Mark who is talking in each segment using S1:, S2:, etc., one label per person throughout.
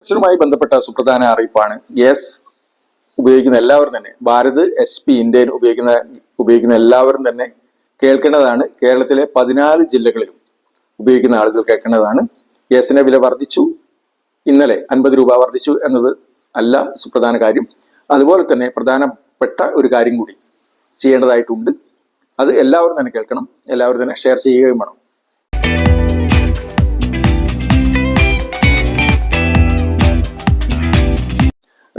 S1: കണക്ഷനുമായി ബന്ധപ്പെട്ട സുപ്രധാന അറിയിപ്പാണ്. ഗ്യാസ് ഉപയോഗിക്കുന്ന എല്ലാവരും തന്നെ ഭാരത് എസ് പി ഇന്ത്യൻ ഉപയോഗിക്കുന്ന ഉപയോഗിക്കുന്ന എല്ലാവരും തന്നെ കേൾക്കേണ്ടതാണ്. കേരളത്തിലെ പതിനാല് ജില്ലകളിലും ഉപയോഗിക്കുന്ന ആളുകൾ കേൾക്കേണ്ടതാണ്. ഗ്യാസിന്റെ വില വർദ്ധിച്ചു. ഇന്നലെ അൻപത് രൂപ വർദ്ധിച്ചു എന്നത് അല്ല സുപ്രധാന കാര്യം. അതുപോലെ തന്നെ പ്രധാനപ്പെട്ട ഒരു കാര്യം കൂടി ചെയ്യേണ്ടതായിട്ടുണ്ട്. അത് എല്ലാവരും തന്നെ കേൾക്കണം. എല്ലാവരും തന്നെ ഷെയർ ചെയ്യുകയും വേണം.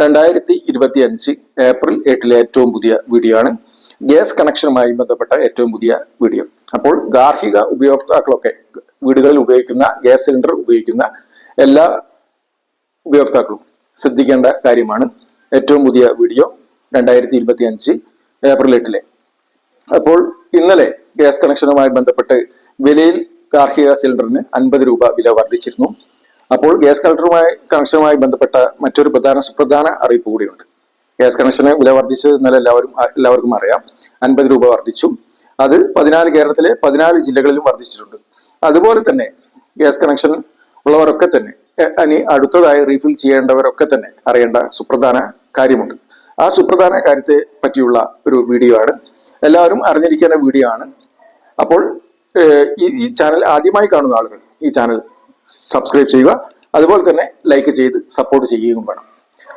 S1: രണ്ടായിരത്തി ഇരുപത്തി അഞ്ച് ഏപ്രിൽ എട്ടിലെ ഏറ്റവും പുതിയ വീഡിയോ ആണ്. ഗ്യാസ് കണക്ഷനുമായി ബന്ധപ്പെട്ട ഏറ്റവും പുതിയ വീഡിയോ അപ്പോൾ ഗാർഹിക ഉപയോക്താക്കളൊക്കെ വീടുകളിൽ ഉപയോഗിക്കുന്ന ഗ്യാസ് സിലിണ്ടർ ഉപയോഗിക്കുന്ന എല്ലാ ഉപയോക്താക്കളും ശ്രദ്ധിക്കേണ്ട കാര്യമാണ് ഏറ്റവും പുതിയ വീഡിയോ രണ്ടായിരത്തി ഇരുപത്തി അഞ്ച് ഏപ്രിൽ എട്ടിലെ. അപ്പോൾ ഇന്നലെ ഗ്യാസ് കണക്ഷനുമായി ബന്ധപ്പെട്ട് വിലയിൽ ഗാർഹിക സിലിണ്ടറിന് അൻപത് രൂപ വില വർദ്ധിച്ചിരുന്നു. അപ്പോൾ ഗ്യാസ് കളക്ടറുമായി കണക്ഷനുമായി ബന്ധപ്പെട്ട മറ്റൊരു പ്രധാന സുപ്രധാന അറിയിപ്പ് കൂടിയുണ്ട്. ഗ്യാസ് കണക്ഷന് വില വർദ്ധിച്ചത് ഇന്നലെ എല്ലാവരും എല്ലാവർക്കും അറിയാം. അൻപത് രൂപ വർദ്ധിച്ചു. അത് പതിനാല് കേരളത്തിലെ പതിനാല് ജില്ലകളിലും വർദ്ധിച്ചിട്ടുണ്ട്. അതുപോലെ തന്നെ ഗ്യാസ് കണക്ഷൻ ഉള്ളവരൊക്കെ തന്നെ ഇനി അടുത്തതായി റീഫിൽ ചെയ്യേണ്ടവരൊക്കെ തന്നെ അറിയേണ്ട സുപ്രധാന കാര്യമുണ്ട്. ആ സുപ്രധാന കാര്യത്തെ പറ്റിയുള്ള ഒരു വീഡിയോ ആണ്. എല്ലാവരും അറിഞ്ഞിരിക്കേണ്ട വീഡിയോ ആണ്. അപ്പോൾ ഈ ഈ ചാനൽ ആദ്യമായി കാണുന്ന ആളുകൾ ഈ ചാനൽ സബ്സ്ക്രൈബ് ചെയ്യുക. അതുപോലെ തന്നെ ലൈക്ക് ചെയ്ത് സപ്പോർട്ട് ചെയ്യുകയും വേണം.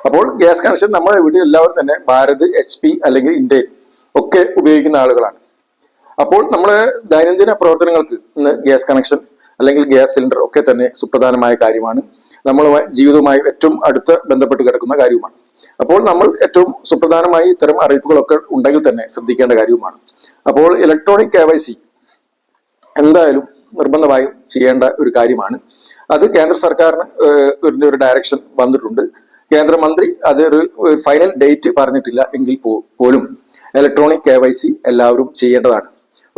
S1: അപ്പോൾ ഗ്യാസ് കണക്ഷൻ നമ്മുടെ വീട്ടിൽ എല്ലാവരും തന്നെ ഭാരത് എച്ച് പി അല്ലെങ്കിൽ ഇന്ത്യൻ ഒക്കെ ഉപയോഗിക്കുന്ന ആളുകളാണ്. അപ്പോൾ നമ്മുടെ ദൈനംദിന പ്രവർത്തനങ്ങൾക്ക് ഇന്ന് ഗ്യാസ് കണക്ഷൻ അല്ലെങ്കിൽ ഗ്യാസ് സിലിണ്ടർ ഒക്കെ തന്നെ സുപ്രധാനമായ കാര്യമാണ്. നമ്മളുമായി ജീവിതവുമായി ഏറ്റവും അടുത്ത് ബന്ധപ്പെട്ട് കിടക്കുന്ന കാര്യവുമാണ്. അപ്പോൾ നമ്മൾ ഏറ്റവും സുപ്രധാനമായി ഇത്തരം അറിയിപ്പുകളൊക്കെ ഉണ്ടെങ്കിൽ തന്നെ ശ്രദ്ധിക്കേണ്ട കാര്യവുമാണ്. അപ്പോൾ ഇലക്ട്രോണിക് കെ വൈ സി എന്തായാലും നിർബന്ധമായും ചെയ്യേണ്ട ഒരു കാര്യമാണ്. അത് കേന്ദ്ര സർക്കാരിന് ഒരു ഡയറക്ഷൻ വന്നിട്ടുണ്ട്. കേന്ദ്രമന്ത്രി അതൊരു ഫൈനൽ ഡേറ്റ് പറഞ്ഞിട്ടില്ല എങ്കിൽ പോലും ഇലക്ട്രോണിക് കെ എല്ലാവരും ചെയ്യേണ്ടതാണ്.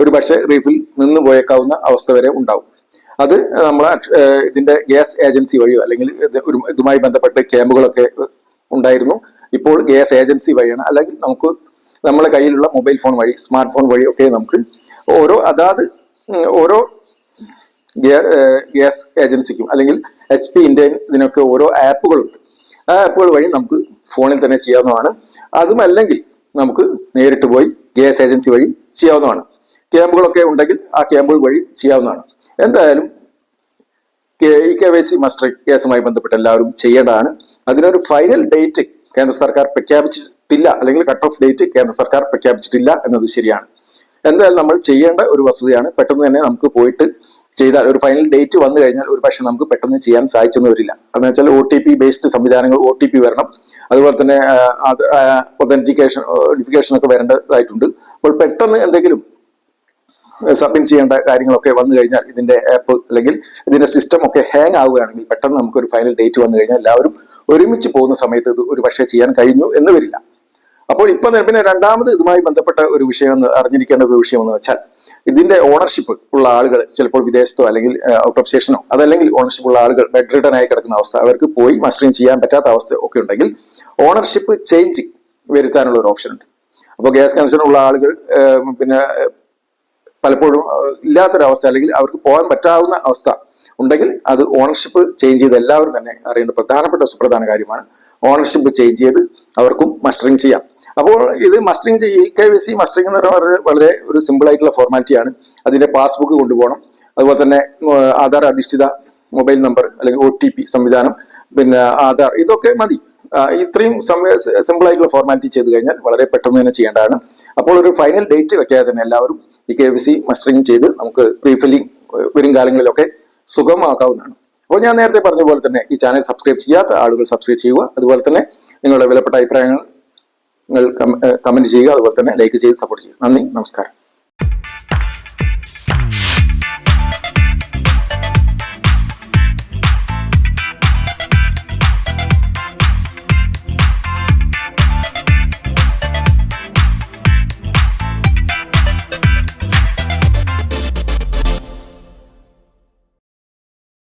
S1: ഒരു പക്ഷേ റീഫിൽ നിന്ന് പോയേക്കാവുന്ന അവസ്ഥ വരെ ഉണ്ടാവും. അത് നമ്മളെ ഇതിന്റെ ഗ്യാസ് ഏജൻസി വഴിയോ അല്ലെങ്കിൽ ഇതുമായി ബന്ധപ്പെട്ട് ക്യാമ്പുകളൊക്കെ ഉണ്ടായിരുന്നു. ഇപ്പോൾ ഗ്യാസ് ഏജൻസി വഴിയാണ്. അല്ലെങ്കിൽ നമുക്ക് നമ്മുടെ കയ്യിലുള്ള മൊബൈൽ ഫോൺ വഴി സ്മാർട്ട് ഫോൺ വഴി ഒക്കെ നമുക്ക് ഓരോ അതാത് ഓരോ ഗ്യാസ് ഏജൻസിക്കും അല്ലെങ്കിൽ എച്ച് പി ഇന്ത്യൻ ഇതിനൊക്കെ ഓരോ ആപ്പുകളുണ്ട്. ആ ആപ്പുകൾ വഴി നമുക്ക് ഫോണിൽ തന്നെ ചെയ്യാവുന്നതാണ്. അതുമല്ലെങ്കിൽ നമുക്ക് നേരിട്ട് പോയി ഗ്യാസ് ഏജൻസി വഴി ചെയ്യാവുന്നതാണ്. ക്യാമ്പുകളൊക്കെ ഉണ്ടെങ്കിൽ ആ ക്യാമ്പുകൾ വഴി ചെയ്യാവുന്നതാണ്. എന്തായാലും ഈ കെ വൈ സി മസ്റ്റർ കേസുമായി ബന്ധപ്പെട്ട് എല്ലാവരും ചെയ്യേണ്ടതാണ്. അതിനൊരു ഫൈനൽ ഡേറ്റ് കേന്ദ്ര സർക്കാർ പ്രഖ്യാപിച്ചിട്ടില്ല. അല്ലെങ്കിൽ കട്ട് ഓഫ് ഡേറ്റ് കേന്ദ്ര സർക്കാർ പ്രഖ്യാപിച്ചിട്ടില്ല എന്നത് ശരിയാണ്. എന്തായാലും നമ്മൾ ചെയ്യേണ്ട ഒരു വസ്തുതയാണ്. പെട്ടെന്ന് തന്നെ നമുക്ക് പോയിട്ട് ചെയ്താൽ ഒരു ഫൈനൽ ഡേറ്റ് വന്നു കഴിഞ്ഞാൽ ഒരു പക്ഷേ നമുക്ക് പെട്ടെന്ന് ചെയ്യാൻ സാധിച്ചെന്ന് വരില്ല എന്ന് വെച്ചാൽ ഒ ടി പി ബേസ്ഡ് സംവിധാനങ്ങൾ ഒ ടി പി വരണം. അതുപോലെ തന്നെ ഒതന്റിക്കേഷൻ ഒഡിഫിക്കേഷൻ ഒക്കെ വരേണ്ടതായിട്ടുണ്ട്. അപ്പോൾ പെട്ടെന്ന് എന്തെങ്കിലും സബ്മിറ്റ് ചെയ്യേണ്ട കാര്യങ്ങളൊക്കെ വന്നു കഴിഞ്ഞാൽ ഇതിന്റെ ആപ്പ് അല്ലെങ്കിൽ ഇതിന്റെ സിസ്റ്റം ഒക്കെ ഹാങ് ആവുകയാണെങ്കിൽ പെട്ടെന്ന് നമുക്ക് ഒരു ഫൈനൽ ഡേറ്റ് വന്നു കഴിഞ്ഞാൽ എല്ലാവരും ഒരുമിച്ച് പോകുന്ന സമയത്ത് ഇത് ഒരു പക്ഷേ ചെയ്യാൻ കഴിഞ്ഞു എന്ന് വരില്ല. അപ്പോൾ ഇപ്പൊ പിന്നെ രണ്ടാമത് ഇതുമായി ബന്ധപ്പെട്ട ഒരു വിഷയം എന്ന് അറിഞ്ഞിരിക്കേണ്ട ഒരു വിഷയം എന്ന് വെച്ചാൽ ഇതിന്റെ ഓണർഷിപ്പ് ഉള്ള ആളുകൾ ചിലപ്പോൾ വിദേശത്തോ അല്ലെങ്കിൽ ഔട്ട് ഓഫ് സ്റ്റേഷനോ അതല്ലെങ്കിൽ ഓണർഷിപ്പ് ഉള്ള ആളുകൾ ബെഡ് റിട്ടേൺ ആയി കിടക്കുന്ന അവസ്ഥ അവർക്ക് പോയി മസ്റ്ററിങ് ചെയ്യാൻ പറ്റാത്ത അവസ്ഥ ഒക്കെ ഉണ്ടെങ്കിൽ ഓണർഷിപ്പ് ചേഞ്ച് വരുത്താനുള്ള ഒരു ഓപ്ഷൻ ഉണ്ട്. അപ്പോൾ ഗ്യാസ് കണക്ഷൻ ഉള്ള ആളുകൾ പിന്നെ പലപ്പോഴും ഇല്ലാത്തൊരവസ്ഥ അല്ലെങ്കിൽ അവർക്ക് പോകാൻ പറ്റാവുന്ന അവസ്ഥ ഉണ്ടെങ്കിൽ അത് ഓണർഷിപ്പ് ചേഞ്ച് ചെയ്ത് എല്ലാവരും തന്നെ അറിയേണ്ട പ്രധാനപ്പെട്ട സുപ്രധാന കാര്യമാണ് ഓണർഷിപ്പ് ചേഞ്ച് ചെയ്ത് അവർക്കും മസ്റ്ററിങ് ചെയ്യാം. അപ്പോൾ ഇത് മസ്റ്ററിങ് ചെയ്യ കെ വി സി മസ്റ്ററിങ് എന്ന് പറയുന്നത് വളരെ ഒരു സിമ്പിൾ ആയിട്ടുള്ള ഫോർമാലിറ്റിയാണ് അതിന്റെ പാസ്ബുക്ക് കൊണ്ടുപോകണം. അതുപോലെ തന്നെ ആധാർ അധിഷ്ഠിത മൊബൈൽ നമ്പർ അല്ലെങ്കിൽ ഒ ടി പി സംവിധാനം പിന്നെ ആധാർ ഇതൊക്കെ മതി. ഇത്രയും സിമ്പിൾ ആയിട്ടുള്ള ഫോർമാലിറ്റി ചെയ്ത് കഴിഞ്ഞാൽ വളരെ പെട്ടെന്ന് തന്നെ ചെയ്യേണ്ടതാണ്. അപ്പോൾ ഒരു ഫൈനൽ ഡേറ്റ് വെക്കാതെ തന്നെ എല്ലാവരും ഈ കെ വി സി മസ്റ്ററിങ് ചെയ്ത് നമുക്ക് റീഫില്ലിംഗ് വരും കാലങ്ങളിലൊക്കെ സുഗമമാക്കാവുന്നതാണ് അപ്പോൾ ഞാൻ നേരത്തെ പറഞ്ഞ പോലെ തന്നെ ഈ ചാനൽ സബ്സ്ക്രൈബ് ചെയ്യാത്ത ആളുകൾ സബ്സ്ക്രൈബ് ചെയ്യുക. അതുപോലെ തന്നെ നിങ്ങളുടെ വിലപ്പെട്ട അഭിപ്രായങ്ങൾ നിങ്ങൾ കമന്റ് ചെയ്യുക അതുപോലെ തന്നെ ലൈക്ക് ചെയ്ത് സപ്പോർട്ട് ചെയ്യുക. നന്ദി നമസ്കാരം.